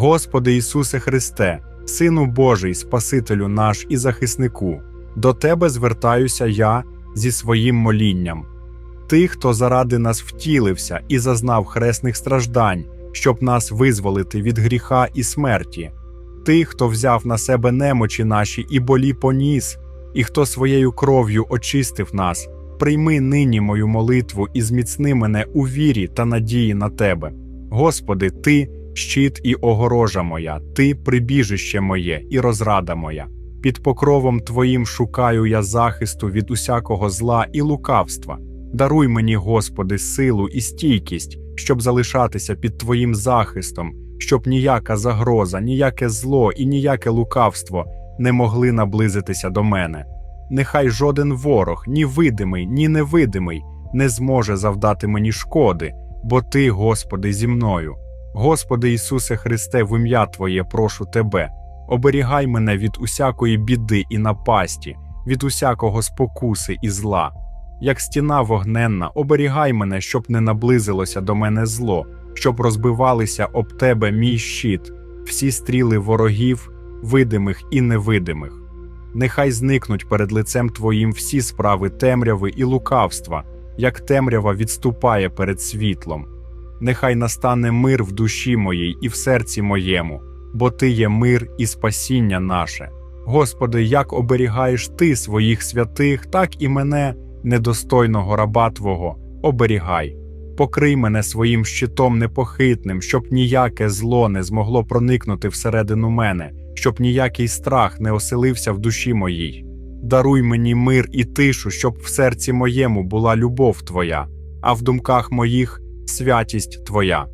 Господи Ісусе Христе, Сину Божий, Спасителю наш і захиснику, до Тебе звертаюся я зі своїм молінням. Ти, хто заради нас втілився і зазнав хресних страждань, щоб нас визволити від гріха і смерті, ти, хто взяв на себе немочі наші і болі поніс, і хто своєю кров'ю очистив нас, прийми нині мою молитву і зміцни мене у вірі та надії на Тебе. Господи, Ти щит і огорожа моя, Ти прибіжище моє і розрада моя. Під покровом Твоїм шукаю я захисту від усякого зла і лукавства. Даруй мені, Господи, силу і стійкість, щоб залишатися під Твоїм захистом, щоб ніяка загроза, ніяке зло і ніяке лукавство не могли наблизитися до мене. Нехай жоден ворог, ні видимий, ні невидимий, не зможе завдати мені шкоди, бо Ти, Господи, зі мною. Господи Ісусе Христе, в ім'я Твоє прошу Тебе, оберігай мене від усякої біди і напасті, від усякого спокуси і зла. Як стіна вогненна, оберігай мене, щоб не наблизилося до мене зло, щоб розбивалися об тебе мій щит, всі стріли ворогів, видимих і невидимих. Нехай зникнуть перед лицем Твоїм всі справи темряви і лукавства, як темрява відступає перед світлом. Нехай настане мир в душі моїй і в серці моєму, бо Ти є мир і спасіння наше. Господи, як оберігаєш Ти своїх святих, так і мене, недостойного раба Твого, оберігай. Покрий мене своїм щитом непохитним, щоб ніяке зло не змогло проникнути всередину мене, щоб ніякий страх не оселився в душі моїй. Даруй мені мир і тишу, щоб в серці моєму була любов Твоя, а в думках моїх святість Твоя.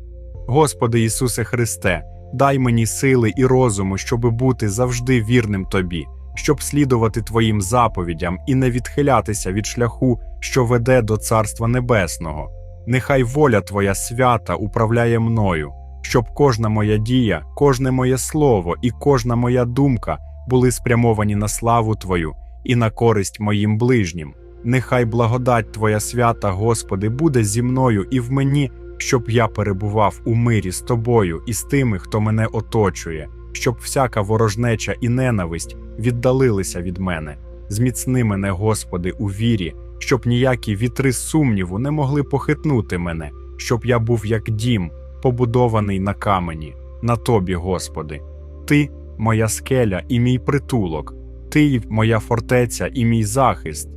Господи Ісусе Христе, дай мені сили і розуму, щоб бути завжди вірним Тобі, щоб слідувати Твоїм заповідям і не відхилятися від шляху, що веде до Царства Небесного. Нехай воля Твоя свята управляє мною, щоб кожна моя дія, кожне моє слово і кожна моя думка були спрямовані на славу Твою і на користь моїм ближнім. Нехай благодать Твоя свята, Господи, буде зі мною і в мені, щоб я перебував у мирі з Тобою і з тими, хто мене оточує, щоб всяка ворожнеча і ненависть віддалилися від мене. Зміцни мене, Господи, у вірі, щоб ніякі вітри сумніву не могли похитнути мене, щоб я був як дім, побудований на камені, на Тобі, Господи. Ти моя скеля і мій притулок, Ти моя фортеця і мій захист.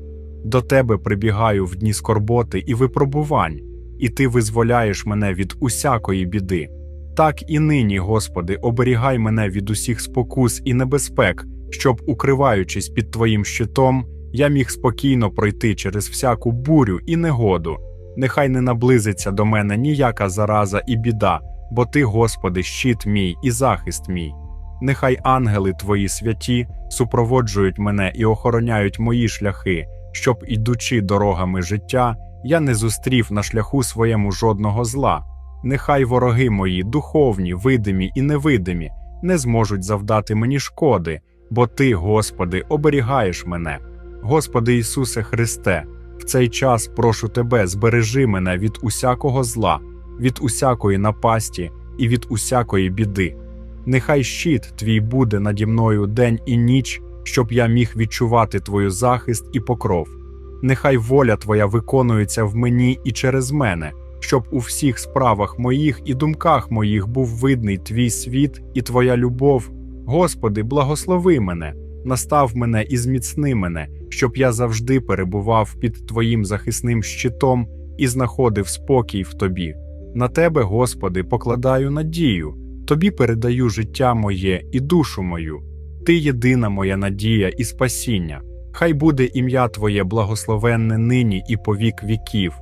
До Тебе прибігаю в дні скорботи і випробувань, і Ти визволяєш мене від усякої біди. Так і нині, Господи, оберігай мене від усіх спокус і небезпек, щоб, укриваючись під Твоїм щитом, я міг спокійно пройти через всяку бурю і негоду. Нехай не наблизиться до мене ніяка зараза і біда, бо Ти, Господи, щит мій і захист мій. Нехай ангели Твої святі супроводжують мене і охороняють мої шляхи, щоб, ідучи дорогами життя, я не зустрів на шляху своєму жодного зла. Нехай вороги мої, духовні, видимі і невидимі, не зможуть завдати мені шкоди, бо Ти, Господи, оберігаєш мене. Господи Ісусе Христе, в цей час прошу Тебе, збережи мене від усякого зла, від усякої напасті і від усякої біди. Нехай щит Твій буде наді мною день і ніч, щоб я міг відчувати Твою захист і покров. Нехай воля Твоя виконується в мені і через мене, щоб у всіх справах моїх і думках моїх був видний Твій світ і Твоя любов. Господи, благослови мене, настав мене і зміцни мене, щоб я завжди перебував під Твоїм захисним щитом і знаходив спокій в Тобі. На Тебе, Господи, покладаю надію, Тобі передаю життя моє і душу мою. Ти єдина моя надія і спасіння. Хай буде ім'я Твоє благословенне нині і повік віків.